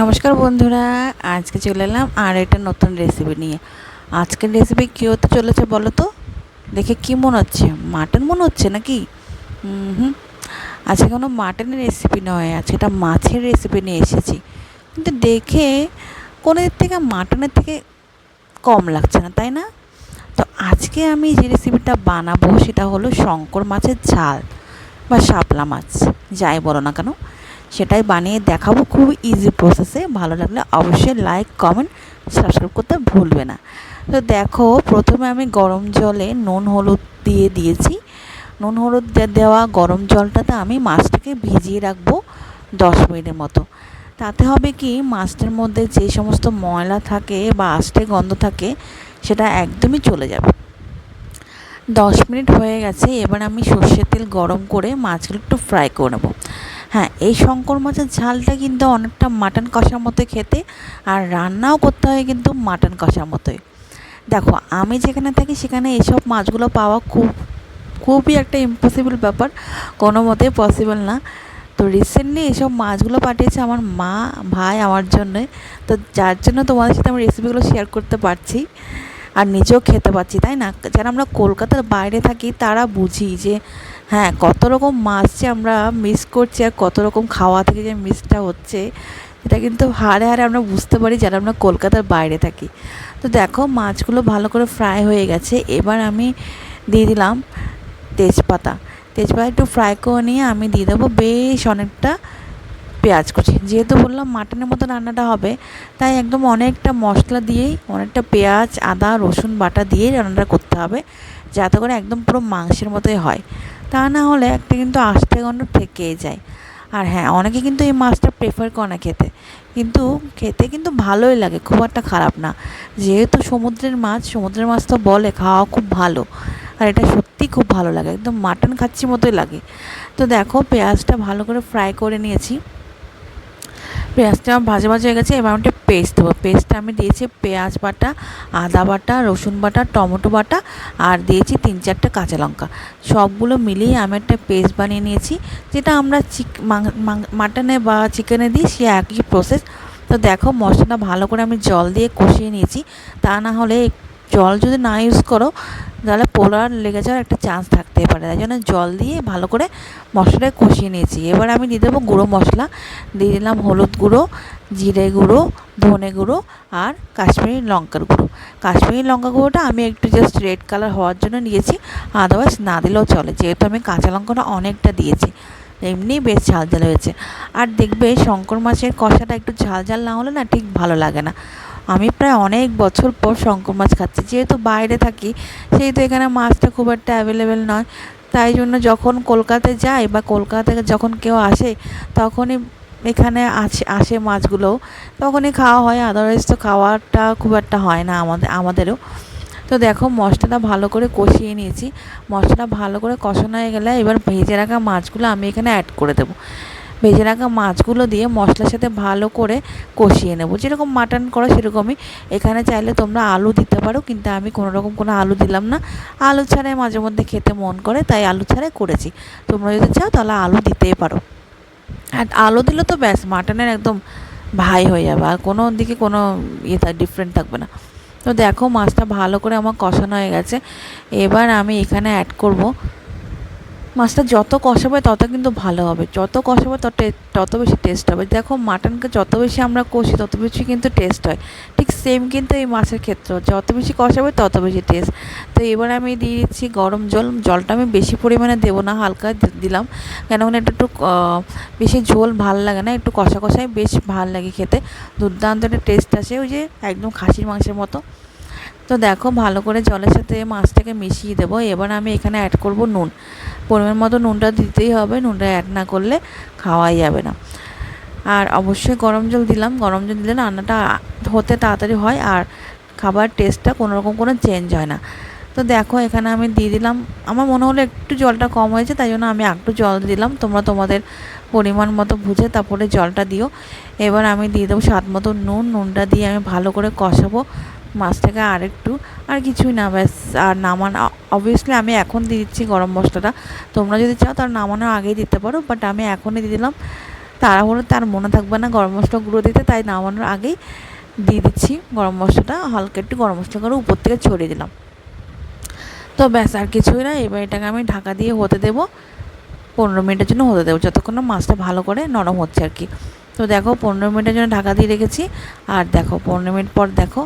নমস্কার বন্ধুরা, আজকে চলে এলাম আর একটা নতুন রেসিপি নিয়ে। আজকের রেসিপি কী হতে চলেছে বলো তো? দেখে কী মনে হচ্ছে? মাটন মনে হচ্ছে নাকি? হুম। আজকে কোনো মাটনের রেসিপি নয়, আজকে একটা মাছের রেসিপি নিয়ে এসেছি। কিন্তু দেখে কোনো দিক থেকে মাটনের থেকে কম লাগছে না, তাই না? তো আজকে আমি যে রেসিপিটা বানাবো সেটা হলো শঙ্কর মাছের ঝাল বা শাপলা মাছ, যাই বলো না কেন। সেটাই বানিয়ে দেখাবো খুব ইজি প্রসেসে ভালো লাগলে অবশ্যই লাইক কমেন্ট সাবস্ক্রাইব করতে ভুলবে না। তো দেখো, প্রথমে আমি গরম জলে নুন, হলুদ দিয়ে দিয়েছি। নুন, হলুদ দেওয়া গরম জলটাতে আমি মাছটাকে ভিজিয়ে রাখব দশ মিনিটের মতো। তাতে হবে কি, মাছটার মধ্যে যে সমস্ত ময়লা থাকে বা আষ্টে গন্ধ থাকে, সেটা একদমই চলে যাবে। দশ মিনিট হয়ে গেছে, এবার আমি সর্ষের তেল গরম করে মাছগুলো একটু ফ্রাই করে নেব। হ্যাঁ এই শঙ্কর মাছের ঝালটা কিন্তু অনেকটা মাটন কষার মতো খেতে আর রান্নাও করতে হয় কিন্তু মাটন কষার মতোই। দেখো, আমি যেখানে থাকি সেখানে এসব মাছগুলো পাওয়া খুব, খুবই একটা ইম্পসিবল ব্যাপার, কোনো মতেই পসিবল না। তো রিসেন্টলি এসব মাছগুলো পাঠিয়েছে আমার মা, ভাই আমার জন্যে। তো যার জন্য তোমাদের সাথে আমি রেসিপিগুলো শেয়ার করতে পারছি। আর নিজেও খেতে পাচ্ছি, তাই না? যারা আমরা কলকাতার বাইরে থাকি, তারা বুঝি যে হ্যাঁ কত রকম মাছ যে আমরা মিস করছি আর কত রকম খাওয়া থেকে যে মিসটা হচ্ছে, এটা কিন্তু হারে হারে আমরা বুঝতে পারি যারা আমরা কলকাতার বাইরে থাকি। তো দেখো, মাছগুলো ভালো করে ফ্রাই হয়ে গেছে। এবার আমি দিয়ে দিলাম তেজপাতা। তেজপাতা একটু ফ্রাই করে নিয়ে আমি দিয়ে দেবো বেশ অনেকটা পেঁয়াজ কুচি। যেহেতু বললাম মাটনের মতো রান্নাটা হবে, তাই একদম অনেকটা মশলা দিয়েই অনেকটা পেঁয়াজ, আদা, রসুন, বাটা দিয়েই রান্নাটা করতে হবে, যাতে করে একদম পুরো মাংসের মতোই হয়। তা না হলে একটা কিন্তু আষ্টে গন্ধ থেকেই যায়। আর হ্যাঁ অনেকে কিন্তু এই মাছটা প্রেফার করে না খেতে। কিন্তু খেতে কিন্তু ভালোই লাগে, খুব একটা খারাপ না। যেহেতু সমুদ্রের মাছ সমুদ্রের মাছ তো বলে খাওয়া খুব ভালো। আর এটা সত্যিই খুব ভালো লাগে, একদম মাটন খাচ্ছি মতোই লাগে। তো দেখো পেঁয়াজটা ভালো করে ফ্রাই করে নিয়েছি। পেঁয়াজটা আমার ভাজা ভাজা হয়ে গেছে, এবার আমি একটা পেস্ট দেবো। পেস্টটা আমি দিয়েছি পেঁয়াজ বাটা, আদা বাটা, রসুন বাটা, টমেটো বাটা, আর দিয়েছি তিন চারটে কাঁচা লঙ্কা। সবগুলো মিলিয়ে আমি একটা পেস্ট বানিয়ে নিয়েছি, যেটা আমরা চিক মাটনে বা চিকেনে দিই, সে একই প্রসেস তো দেখো মশলাটা ভালো করে আমি জল দিয়ে কষিয়ে নিয়েছি, তা না হলে জল যদি না ইউজ করো তাহলে পোলার লেগে যাওয়ার একটা চান্স থাকতে পারে, তাই জন্য জল দিয়ে ভালো করে মশলাটা কষিয়ে নিয়েছি। এবার আমি দিয়ে দেবো গুঁড়ো মশলা, দিয়ে দিলাম হলুদ গুঁড়ো, জিরে গুঁড়ো, ধনে গুঁড়ো আর কাশ্মীরি লঙ্কার গুঁড়ো। কাশ্মীরি লঙ্কা গুঁড়োটা আমি একটু জাস্ট রেড কালার হওয়ার জন্য নিয়েছি আদারওয়াইজ না দিলেও চলে, যেহেতু আমি কাঁচা লঙ্কাটা অনেকটা দিয়েছি, এমনি বেশ ঝাল ঝাল হয়েছে। আর দেখবে শঙ্কর মাছের কষাটা একটু ঝাল ঝাল না হলে না ঠিক ভালো লাগে না। আমি প্রায় অনেক বছর পর শঙ্কর মাছ খাচ্ছি। যেহেতু বাইরে থাকি, সেহেতু এখানে মাছটা খুব একটা অ্যাভেলেবেল নয়। তাই জন্য যখন কলকাতায় যাই বা কলকাতা থেকে যখন কেউ আসে, তখনই এখানে আসে আসে মাছগুলো তখনই খাওয়া হয় আদারওয়াইজ তো খাওয়াটা খুব একটা হয় না আমাদের আমাদেরও। তো দেখো, মশলাটা ভালো করে কষিয়ে নিয়েছি। মশলাটা ভালো করে কষানো হয়ে গেলে এবার ভেজে রাখা মাছগুলো আমি এখানে অ্যাড করে দেবো। ভেজে রাখা মাছগুলো দিয়ে মশলার সাথে ভালো করে কষিয়ে নেব। যেরকম মাটন করো সেরকমই। এখানে চাইলে তোমরা আলু দিতে পারো, কিন্তু আমি কোনো রকম কোনো আলু দিলাম না। আলু ছাড়াই মাঝে মধ্যে খেতে মন করে, তাই আলু ছাড়াই করেছি। তোমরা যদি চাও তাহলে আলু দিতেই পারো। আর আলু দিলে তো ব্যাস মাটনের একদম ভাই হয়ে যাবে। আর কোনো দিকে কোনো ইয়ে ডিফারেন্ট থাকবে না। তো দেখো মাছটা ভালো করে আমার কষানো হয়ে গেছে। এবার আমি এখানে অ্যাড করব মাছটা যত কষাবে তত কিন্তু ভালো হবে। যত কষাবে তত তত বেশি টেস্ট হবে। দেখো মাটনকে যত বেশি আমরা কষি তত বেশি কিন্তু টেস্ট হয়। ঠিক সেম কিন্তু এই মাছের ক্ষেত্রে। যত বেশি কষাবে তত বেশি টেস্ট তো এবার আমি দিয়ে দিচ্ছি গরম জল। জলটা আমি বেশি পরিমাণে দেবো না, হালকা দিলাম। কেন একটু একটু বেশি ঝোল ভালো লাগে না। একটু কষা কষাই বেশ ভালো লাগে খেতে। দুর্দান্ত একটা টেস্ট আসে। ওই যে একদম খাসির মাংসের মতো। তো দেখো, ভালো করে জলের সাথে মাছটাকে মিশিয়ে দেবো। এবার আমি এখানে অ্যাড করব নুন। পরিমাণ মতো নুনটা দিতেই হবে, নুনটা অ্যাড না করলে খাওয়াই যাবে না। আর অবশ্যই গরম জল দিলাম। গরম জল দিলে রান্নাটা হতে তাড়াতাড়ি হয় আর খাবার টেস্টটা কোনো রকম কোনো চেঞ্জ হয় না। তো দেখো, এখানে আমি দিয়ে দিলাম। আমার মনে হলো একটু জলটা কম হয়েছে, তাই জন্য আমি একটু জল দিলাম। তোমরা তোমাদের পরিমাণ মতো বুঝে তারপরে জলটা দিও। এবার আমি দিয়ে দেবো স্বাদ মতো নুন। নুনটা দিয়ে আমি ভালো করে কষাবো। মাছটাকে আর একটু, আর কিছুই না, ব্যাস। আর নামান অবভিয়াসলি আমি এখন দিয়ে দিচ্ছি গরম মশলাটা। তোমরা যদি চাও তার নামানোর আগেই দিতে পারো বাট আমি এখনই দিয়ে দিলাম। তাড়াহুড়ো তার মনে থাকবে না গরম মশলা গুঁড়ো দিতে, তাই নামানোর আগেই দিয়ে দিচ্ছি গরম মশলাটা। হালকা একটু গরম মশলা করে উপর থেকে ছড়িয়ে দিলাম। তো ব্যাস, আর কিছুই না, এবার এটাকে আমি ঢাকা দিয়ে হতে দেবো। পনেরো মিনিটের জন্য হতে দেবো, যতক্ষণ না মাছটা ভালো করে নরম হচ্ছে আর কি। তো দেখো, পনেরো মিনিটের জন্য ঢাকা দিয়ে রেখেছি। আর দেখো, পনেরো মিনিট পর দেখো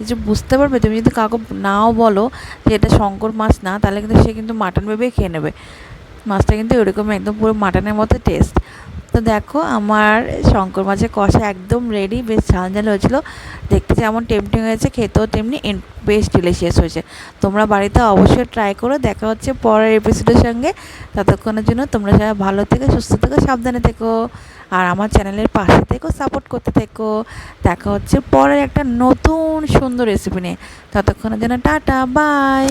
কিছু বুঝতে পারবে, তুমি যদি কাউকে নাও বলো যে এটা শঙ্কর মাছ না, তাহলে কিন্তু সে কিন্তু মাটন ভেবেই খেয়ে নেবে। মাছটা কিন্তু এরকম একদম পুরো মাটনের মতো টেস্ট তো দেখো, আমার শঙ্কর মাছের কষা একদম রেডি বেশ ঝাল ঝাল হয়েছিল। দেখতে যেমন টেমটিং হয়েছে, খেতেও তেমনি বেশ ডিলিশিয়াস হয়েছে। তোমরা বাড়িতে অবশ্যই ট্রাই করো। দেখা হচ্ছে পরের এপিসোডের সঙ্গে। ততক্ষণের জন্য তোমরা সবাই ভালো থেকে, সুস্থ থেকো, সাবধানে থেকো। আর আমার চ্যানেলের পাশে থেকো সাপোর্ট করতে থেকো। দেখা হচ্ছে পরের একটা নতুন সুন্দর রেসিপি নিয়ে। ততক্ষণের জন্য টাটা বাই